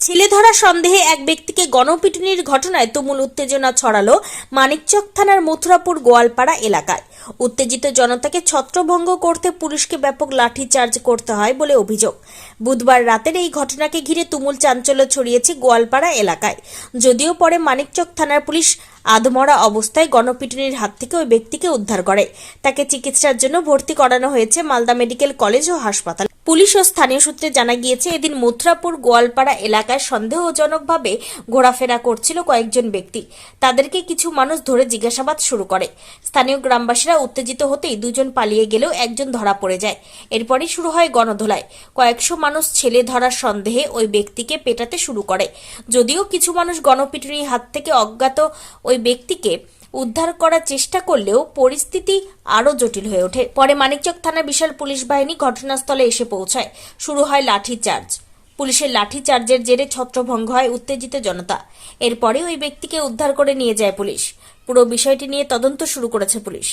ছেলে ধরা সন্দেহে এক ব্যক্তিকে গণপিটুনির ঘটনায় তুমুল উত্তেজনা ছড়ালো মানিকচক থানার মথুরাপুর গোয়ালপাড়া এলাকায়। উত্তেজিত জনতাকে ছত্রভঙ্গ করতে পুলিশকে ব্যাপক লাঠি চার্জ করতে হয় বলে অভিযোগ। বুধবার রাতের এই ঘটনাকে ঘিরে তুমুল চাঞ্চল্য ছড়িয়েছে গোয়ালপাড়া এলাকায়। যদিও পরে মানিকচক থানার পুলিশ আধমরা অবস্থায় গণপিটুনির হাত থেকে ওই ব্যক্তিকে উদ্ধার করে। তাকে চিকিৎসার জন্য ভর্তি করানো হয়েছে মালদা মেডিকেল কলেজ ও হাসপাতাল। পুলিশ ও স্থানীয় সূত্রে জানা গিয়েছে, এদিন মথুরাপুর গোয়ালপাড়া এলাকায় সন্দেহজনকভাবে ঘোরাফেরা করছিল কয়েকজন ব্যক্তি। তাদেরকে কিছু মানুষ ধরে জিজ্ঞাসাবাদ শুরু করে। স্থানীয় গ্রামবাসীরা উত্তেজিত হতেই দুজন পালিয়ে গেলেও একজন ধরা পড়ে যায়। এরপরই শুরু হয় গণধোলায় কয়েকশো মানুষ ছেলে ধরার সন্দেহে ওই ব্যক্তিকে পেটাতে শুরু করে। যদিও কিছু মানুষ গণপিটুনির হাত থেকে অজ্ঞাত ওই ব্যক্তিকে উদ্ধার করার চেষ্টা করলেও পরিস্থিতি আরও জটিল হয়ে ওঠে। পরে মানিকচক থানা বিশাল পুলিশ বাহিনী ঘটনাস্থলে এসে পৌঁছায়। শুরু হয় লাঠি চার্জ পুলিশের লাঠি চার্জের জেরে ছত্রভঙ্গ হয় উত্তেজিত জনতা। এরপরে ওই ব্যক্তিকে উদ্ধার করে নিয়ে যায় পুলিশ। পুরো বিষয়টি নিয়ে তদন্ত শুরু করেছে পুলিশ।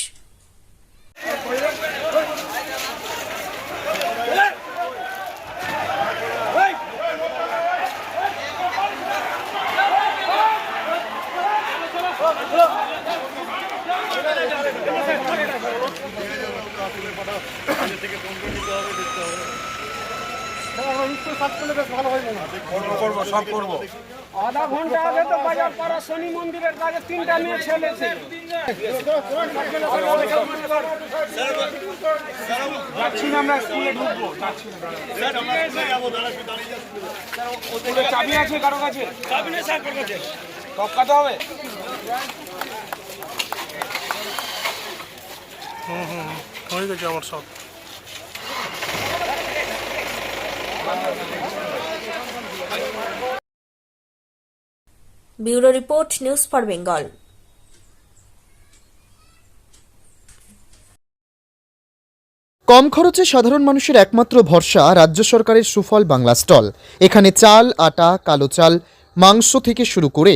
আধা ঘণ্টা আগে তো বাজার পাড়া শনি মন্দিরের কাছে তিনটা মেয়ে ছেলে যাচ্ছি না আমরা স্কুলে ঢুকবো চাবি আছে কারও কাছে? চাবি নেই স্যার কাছে। টপকাতে হবে? হয়ে গেছে আমার সব। Bureau report news for Bengal. কম খরচে সাধারণ মানুষের একমাত্র ভরসা রাজ্য সরকারের সুফল বাংলা স্টল। এখানে চাল আটা কালো চাল মাংস থেকে শুরু করে